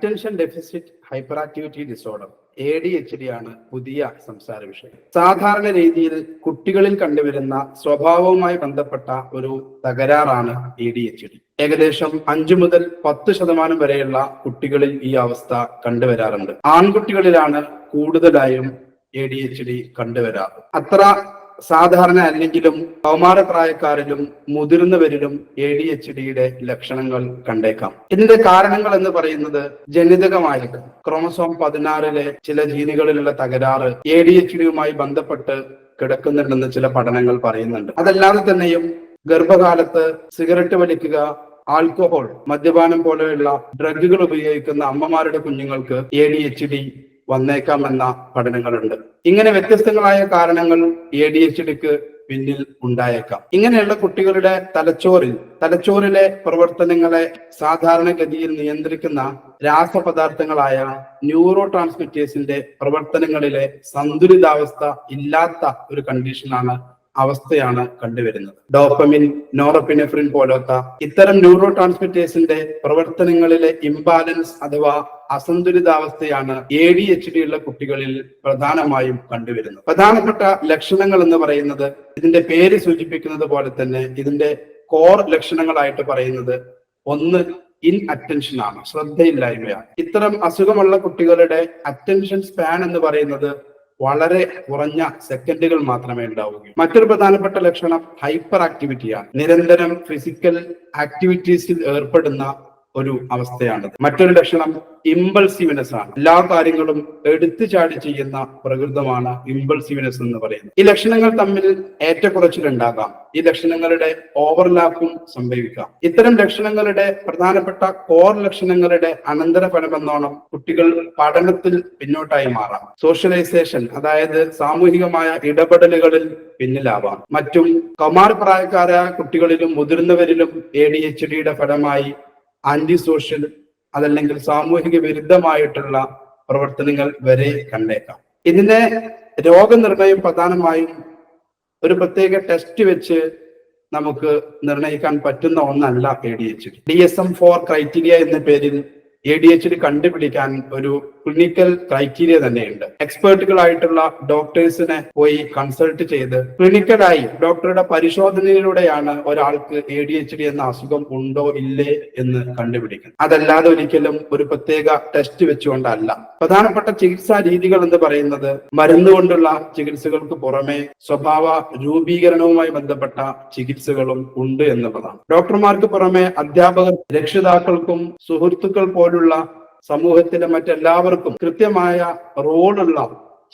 Attention deficit hyperactivity disorder A D H D ആണ് പുതിയ സംസാര വിഷയം. സാധാരണ രീതിയിൽ കുട്ടികളിൽ കണ്ടുവരുന്ന സ്വഭാവവുമായി ബന്ധപ്പെട്ട ഒരു തകരാറാണ് എ ഡി എച്ച് ഡി ഏകദേശം അഞ്ചു മുതൽ പത്ത് ശതമാനം വരെയുള്ള കുട്ടികളിൽ ഈ അവസ്ഥ കണ്ടുവരാറുണ്ട്. ആൺകുട്ടികളിലാണ് കൂടുതലായും എ ഡി എച്ച് ഡി കണ്ടുവരാറ്. അത്ര സാധാരണ അല്ലെങ്കിലും കൗമാരപ്രായക്കാരിലും മുതിർന്നവരിലും എ ഡി എച്ച് ഡിയുടെ ലക്ഷണങ്ങൾ കണ്ടേക്കാം. ഇതിന്റെ കാരണങ്ങൾ എന്ന് പറയുന്നത് ജനിതകമായിരിക്കും ക്രോമസോം പതിനാറിലെ ചില ജീനുകളിലുള്ള തകരാറ് എ ഡി എച്ച് ഡിയുമായി ബന്ധപ്പെട്ട് കിടക്കുന്നുണ്ടെന്ന് ചില പഠനങ്ങൾ പറയുന്നുണ്ട്. അതല്ലാതെ തന്നെയും ഗർഭകാലത്ത് സിഗരറ്റ് വലിക്കുക ആൽക്കഹോൾ മദ്യപാനം പോലെയുള്ള ഡ്രഗുകൾ ഉപയോഗിക്കുന്ന അമ്മമാരുടെ കുഞ്ഞുങ്ങൾക്ക് എ ഡി എച്ച് ഡി വന്നേക്കാമെന്ന പഠനങ്ങളുണ്ട്. ഇങ്ങനെ വ്യത്യസ്തങ്ങളായ കാരണങ്ങൾ എ ഡി എച്ച് ഡിക്ക് പിന്നിൽ ഉണ്ടായേക്കാം. ഇങ്ങനെയുള്ള കുട്ടികളുടെ തലച്ചോറിൽ തലച്ചോറിലെ പ്രവർത്തനങ്ങളെ സാധാരണഗതിയിൽ നിയന്ത്രിക്കുന്ന രാസപദാർത്ഥങ്ങളായ ന്യൂറോ ട്രാൻസ്മിറ്റേഴ്സിന്റെ പ്രവർത്തനങ്ങളിലെ സന്തുലിതാവസ്ഥ ഇല്ലാത്ത ഒരു കണ്ടീഷനാണ് അവസ്ഥയാണ് കണ്ടുവരുന്നത്. ഡോപ്പമിൻ നോറപ്പിനെഫ്രിൻ പോലത്തെ ഇത്തരം ന്യൂറോ ട്രാൻസ്മിറ്റേഴ്സിന്റെ പ്രവർത്തനങ്ങളിലെ ഇംബാലൻസ് അഥവാ അസന്തുലിതാവസ്ഥയാണ് എ ഡി എച്ച് ഡി ഉള്ള കുട്ടികളിൽ പ്രധാനമായും കണ്ടുവരുന്നത്. പ്രധാനപ്പെട്ട ലക്ഷണങ്ങൾ എന്ന് പറയുന്നത് ഇതിന്റെ പേര് സൂചിപ്പിക്കുന്നത് പോലെ തന്നെ ഇതിന്റെ കോർ ലക്ഷണങ്ങളായിട്ട് പറയുന്നത് ഒന്ന് ഇൻ അറ്റൻഷൻ ആണ് ശ്രദ്ധയില്ലായ്മയാണ്. ഇത്തരം അസുഖമുള്ള കുട്ടികളുടെ അറ്റൻഷൻ സ്പാൻ എന്ന് പറയുന്നത് വളരെ കുറഞ്ഞ സെക്കൻഡുകൾ മാത്രമേ ഉണ്ടാവുകയുള്ളൂ. മറ്റൊരു പ്രധാനപ്പെട്ട ലക്ഷണം ഹൈപ്പർ ആക്ടിവിറ്റിയാണ്. നിരന്തരം ഫിസിക്കൽ ആക്ടിവിറ്റീസിൽ ഏർപ്പെടുന്ന ഒരു അവസ്ഥയാണ്. മറ്റൊരു ലക്ഷണം ഇമ്പൾസീവ്നെസ് ആണ്. എല്ലാ കാര്യങ്ങളും എടുത്തു ചാടി ചെയ്യുന്ന പ്രകൃതമാണ് ഇമ്പൾസീവ്നെസ് എന്ന് പറയുന്നത്. ഈ ലക്ഷണങ്ങൾ തമ്മിൽ ഏറ്റക്കുറച്ചിലുണ്ടാകാം. ഈ ലക്ഷണങ്ങളുടെ ഓവർലാപ്പും സംഭവിക്കാം. ഇത്തരം ലക്ഷണങ്ങളുടെ പ്രധാനപ്പെട്ട കോർ ലക്ഷണങ്ങളുടെ അനന്തരഫലമെന്നോണം കുട്ടികൾ പഠനത്തിൽ പിന്നോട്ടായി മാറാം. സോഷ്യലൈസേഷൻ അതായത് സാമൂഹികമായ ഇടപെടലുകളിൽ പിന്നിലാവാം. മറ്റും കമാർ പ്രായക്കാരായ കുട്ടികളിലും മുതിർന്നവരിലും എ ഡി എച്ച് ഡിയുടെ ഫലമായി ആന്റി സോഷ്യൽ അതല്ലെങ്കിൽ സാമൂഹിക വിരുദ്ധമായിട്ടുള്ള പ്രവർത്തനങ്ങൾ വരെ കണ്ടേക്കാം. ഇതിനെ രോഗനിർണയം പ്രധാനമായും ഒരു പ്രത്യേക ടെസ്റ്റ് വെച്ച് നമുക്ക് നിർണയിക്കാൻ പറ്റുന്ന ഒന്നല്ല A D H D D S M four criteria എന്ന പേരിൽ എ ഡി എച്ച് ഡി കണ്ടുപിടിക്കാൻ ഒരു ക്ലിനിക്കൽ ക്രൈറ്റീരിയ തന്നെയുണ്ട്. എക്സ്പേർട്ടുകളായിട്ടുള്ള ഡോക്ടേഴ്സിനെ പോയി കൺസൾട്ട് ചെയ്ത് ക്ലിനിക്കലായി ഡോക്ടറുടെ പരിശോധനയിലൂടെയാണ് ഒരാൾക്ക് എ ഡി എച്ച് ഡി എന്ന അസുഖം ഉണ്ടോ ഇല്ലേ എന്ന് കണ്ടുപിടിക്കുന്നത്. അതല്ലാതെ ഒരിക്കലും ഒരു പ്രത്യേക ടെസ്റ്റ് വെച്ചുകൊണ്ടല്ല. പ്രധാനപ്പെട്ട ചികിത്സാ രീതികൾ എന്ന് പറയുന്നത് മരുന്ന് കൊണ്ടുള്ള ചികിത്സകൾക്ക് പുറമെ സ്വഭാവ രൂപീകരണവുമായി ബന്ധപ്പെട്ട ചികിത്സകളും ഉണ്ട് എന്നുള്ളതാണ്. ഡോക്ടർമാർക്ക് പുറമെ അധ്യാപകർ രക്ഷിതാക്കൾക്കും സുഹൃത്തുക്കൾ പോലുള്ള സമൂഹത്തിലെ മറ്റെല്ലാവർക്കും കൃത്യമായ റോളുള്ള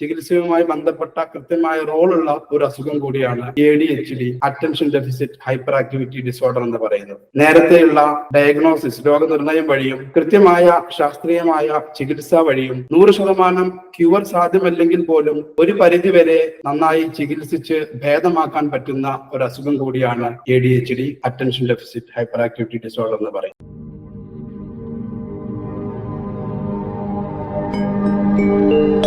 ചികിത്സയുമായി ബന്ധപ്പെട്ട കൃത്യമായ റോളുള്ള ഒരു അസുഖം കൂടിയാണ് A D H D attention deficit hyperactivity disorder എന്ന് പറയുന്നത്. നേരത്തെയുള്ള ഡയഗ്നോസിസ് രോഗനിർണയം വഴിയും കൃത്യമായ ശാസ്ത്രീയമായ ചികിത്സ വഴിയും നൂറ് ശതമാനം ക്യൂർ സാധ്യമല്ലെങ്കിൽ പോലും ഒരു പരിധി വരെ നന്നായി ചികിത്സിച്ച് ഭേദമാക്കാൻ പറ്റുന്ന ഒരു അസുഖം കൂടിയാണ് A D H D attention deficit hyperactivity disorder എന്ന് പറയുന്നത്. Música